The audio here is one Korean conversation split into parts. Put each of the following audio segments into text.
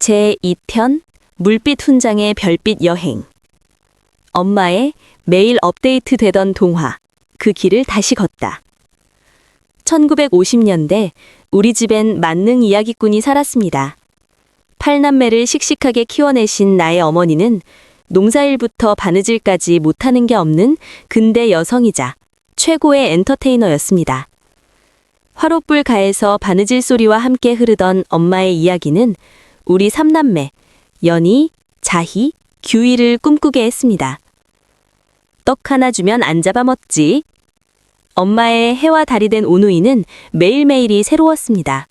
제2편 물빛 훈장의 별빛 여행 엄마의 매일 업데이트 되던 동화 그 길을 다시 걷다 1950년대 우리 집엔 만능 이야기꾼이 살았습니다. 팔남매를 씩씩하게 키워내신 나의 어머니는 농사일부터 바느질까지 못하는 게 없는 근대 여성이자 최고의 엔터테이너였습니다. 화롯불 가에서 바느질 소리와 함께 흐르던 엄마의 이야기는 우리 삼남매, 연희, 자희, 규희를 꿈꾸게 했습니다. 떡 하나 주면 안 잡아먹지. 엄마의 해와 달이 된 오누이는 매일매일이 새로웠습니다.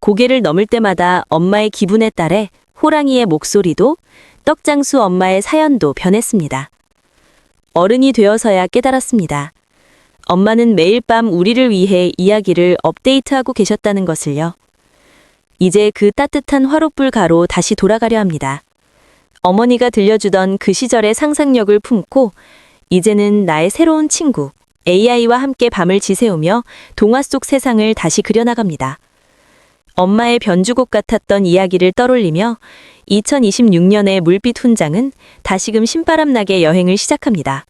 고개를 넘을 때마다 엄마의 기분에 따라 호랑이의 목소리도 떡장수 엄마의 사연도 변했습니다. 어른이 되어서야 깨달았습니다. 엄마는 매일 밤 우리를 위해 이야기를 업데이트하고 계셨다는 것을요. 이제 그 따뜻한 화롯불 가로 다시 돌아가려 합니다. 어머니가 들려주던 그 시절의 상상력을 품고 이제는 나의 새로운 친구 AI와 함께 밤을 지새우며 동화 속 세상을 다시 그려나갑니다. 엄마의 변주곡 같았던 이야기를 떠올리며 2026년의 물빛 훈장은 다시금 신바람나게 여행을 시작합니다.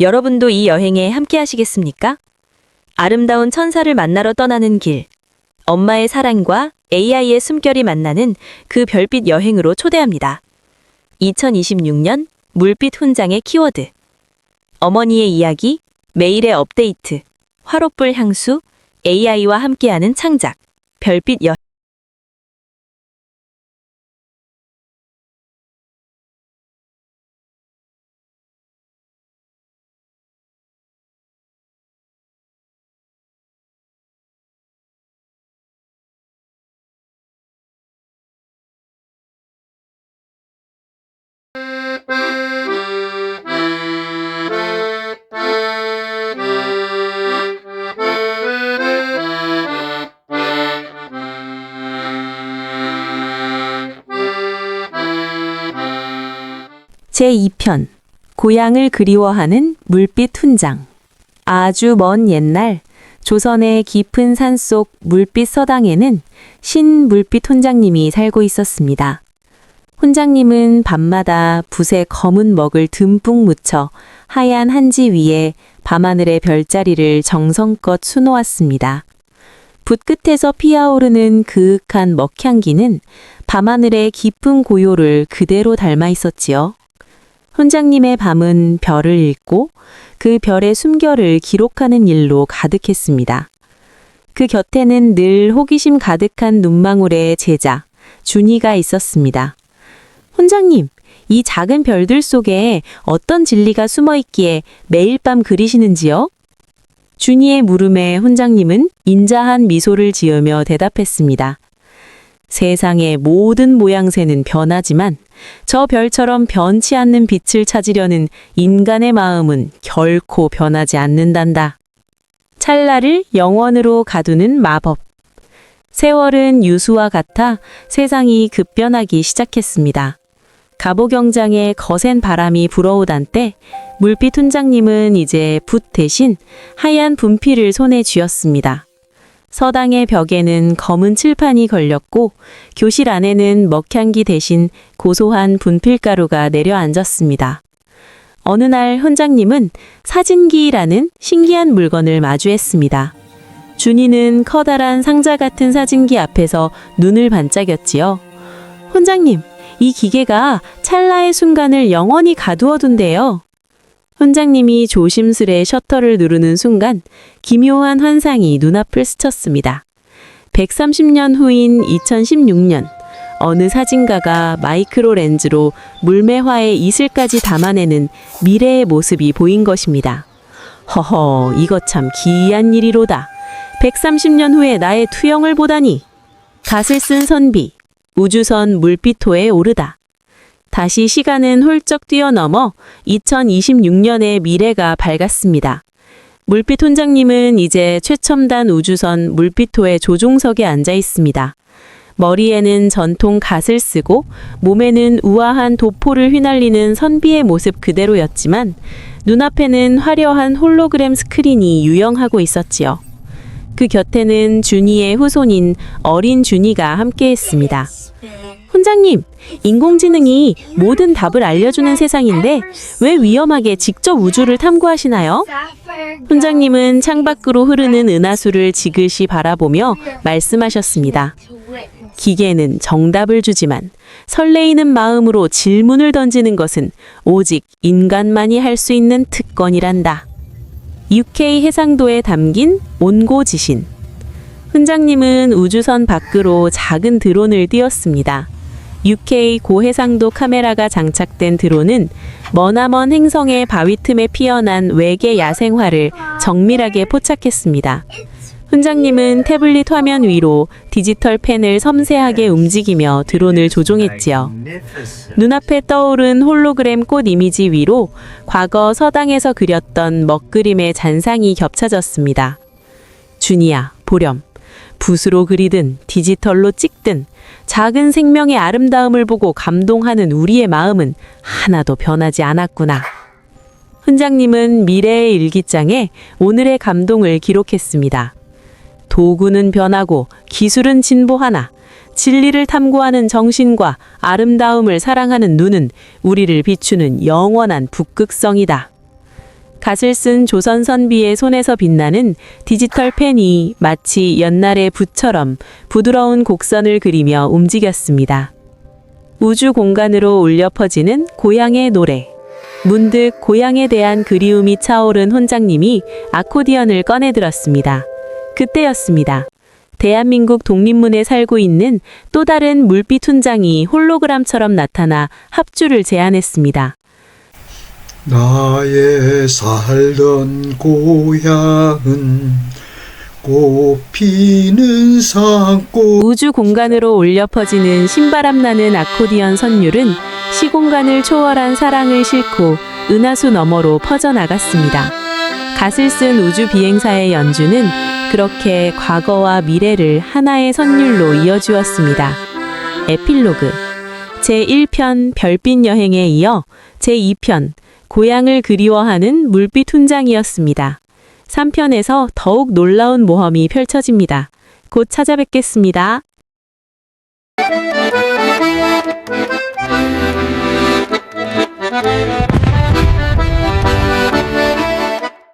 여러분도 이 여행에 함께 하시겠습니까? 아름다운 천사를 만나러 떠나는 길. 엄마의 사랑과 AI의 숨결이 만나는 그 별빛 여행으로 초대합니다. 2026년 물빛 훈장의 키워드. 어머니의 이야기, 매일의 업데이트, 화롯불 향수, AI와 함께하는 창작, 별빛 여행. 제2편 고향을 그리워하는 물빛 훈장 아주 먼 옛날 조선의 깊은 산속 물빛 서당에는 신 물빛 훈장님이 살고 있었습니다. 훈장님은 밤마다 붓에 검은 먹을 듬뿍 묻혀 하얀 한지 위에 밤하늘의 별자리를 정성껏 수놓았습니다. 붓 끝에서 피어오르는 그윽한 먹향기는 밤하늘의 깊은 고요를 그대로 닮아 있었지요. 훈장님의 밤은 별을 읽고 그 별의 숨결을 기록하는 일로 가득했습니다. 그 곁에는 늘 호기심 가득한 눈망울의 제자, 준이가 있었습니다. 훈장님, 이 작은 별들 속에 어떤 진리가 숨어 있기에 매일 밤 그리시는지요? 준이의 물음에 훈장님은 인자한 미소를 지으며 대답했습니다. 세상의 모든 모양새는 변하지만 저 별처럼 변치 않는 빛을 찾으려는 인간의 마음은 결코 변하지 않는단다. 찰나를 영원으로 가두는 마법. 세월은 유수와 같아 세상이 급변하기 시작했습니다. 가보경장에 거센 바람이 불어오던 때 물빛 훈장님은 이제 붓 대신 하얀 분필을 손에 쥐었습니다. 서당의 벽에는 검은 칠판이 걸렸고 교실 안에는 먹향기 대신 고소한 분필가루가 내려앉았습니다. 어느 날 훈장님은 사진기라는 신기한 물건을 마주했습니다. 준이는 커다란 상자 같은 사진기 앞에서 눈을 반짝였지요. 훈장님, 이 기계가 찰나의 순간을 영원히 가두어 둔대요. 훈장님이 조심스레 셔터를 누르는 순간 기묘한 환상이 눈앞을 스쳤습니다. 130년 후인 2016년 어느 사진가가 마이크로 렌즈로 물매화의 이슬까지 담아내는 미래의 모습이 보인 것입니다. 허허, 이거 참 기이한 일이로다. 130년 후에 나의 투영을 보다니. 갓을 쓴 선비, 우주선 물빛호에 오르다. 다시 시간은 훌쩍 뛰어넘어 2026년의 미래가 밝았습니다. 물빛 훈장님은 이제 최첨단 우주선 물빛호의 조종석에 앉아 있습니다. 머리에는 전통 갓을 쓰고 몸에는 우아한 도포를 휘날리는 선비의 모습 그대로였지만 눈앞에는 화려한 홀로그램 스크린이 유영하고 있었지요. 그 곁에는 준이의 후손인 어린 준이가 함께했습니다. 훈장님, 인공지능이 모든 답을 알려주는 세상인데 왜 위험하게 직접 우주를 탐구하시나요? 훈장님은 창밖으로 흐르는 은하수를 지그시 바라보며 말씀하셨습니다. 기계는 정답을 주지만 설레이는 마음으로 질문을 던지는 것은 오직 인간만이 할 수 있는 특권이란다. UK 해상도에 담긴 온고 지신. 훈장님은 우주선 밖으로 작은 드론을 띄웠습니다. UK 고해상도 카메라가 장착된 드론은 머나먼 행성의 바위 틈에 피어난 외계 야생화를 정밀하게 포착했습니다. 훈장님은 태블릿 화면 위로 디지털 펜을 섬세하게 움직이며 드론을 조종했지요. 눈앞에 떠오른 홀로그램 꽃 이미지 위로 과거 서당에서 그렸던 먹그림의 잔상이 겹쳐졌습니다. 준이야, 보렴. 붓으로 그리든 디지털로 찍든 작은 생명의 아름다움을 보고 감동하는 우리의 마음은 하나도 변하지 않았구나. 훈장님은 미래의 일기장에 오늘의 감동을 기록했습니다. 도구는 변하고 기술은 진보하나 진리를 탐구하는 정신과 아름다움을 사랑하는 눈은 우리를 비추는 영원한 북극성이다. 갓을 쓴 조선 선비의 손에서 빛나는 디지털 펜이 마치 옛날의 붓처럼 부드러운 곡선을 그리며 움직였습니다. 우주 공간으로 울려 퍼지는 고향의 노래. 문득 고향에 대한 그리움이 차오른 혼장님이 아코디언을 꺼내 들었습니다. 그때였습니다. 대한민국 독립문에 살고 있는 또 다른 물빛 훈장이 홀로그램처럼 나타나 합주를 제안했습니다. 나의 살던 고향은 꽃피는 산꽃 우주 공간으로 울려 퍼지는 신바람 나는 아코디언 선율은 시공간을 초월한 사랑을 싣고 은하수 너머로 퍼져나갔습니다. 갓을 쓴 우주 비행사의 연주는 그렇게 과거와 미래를 하나의 선율로 이어주었습니다. 에필로그 제1편 별빛 여행에 이어 제2편 고향을 그리워하는 물빛 훈장이었습니다. 3편에서 더욱 놀라운 모험이 펼쳐집니다. 곧 찾아뵙겠습니다.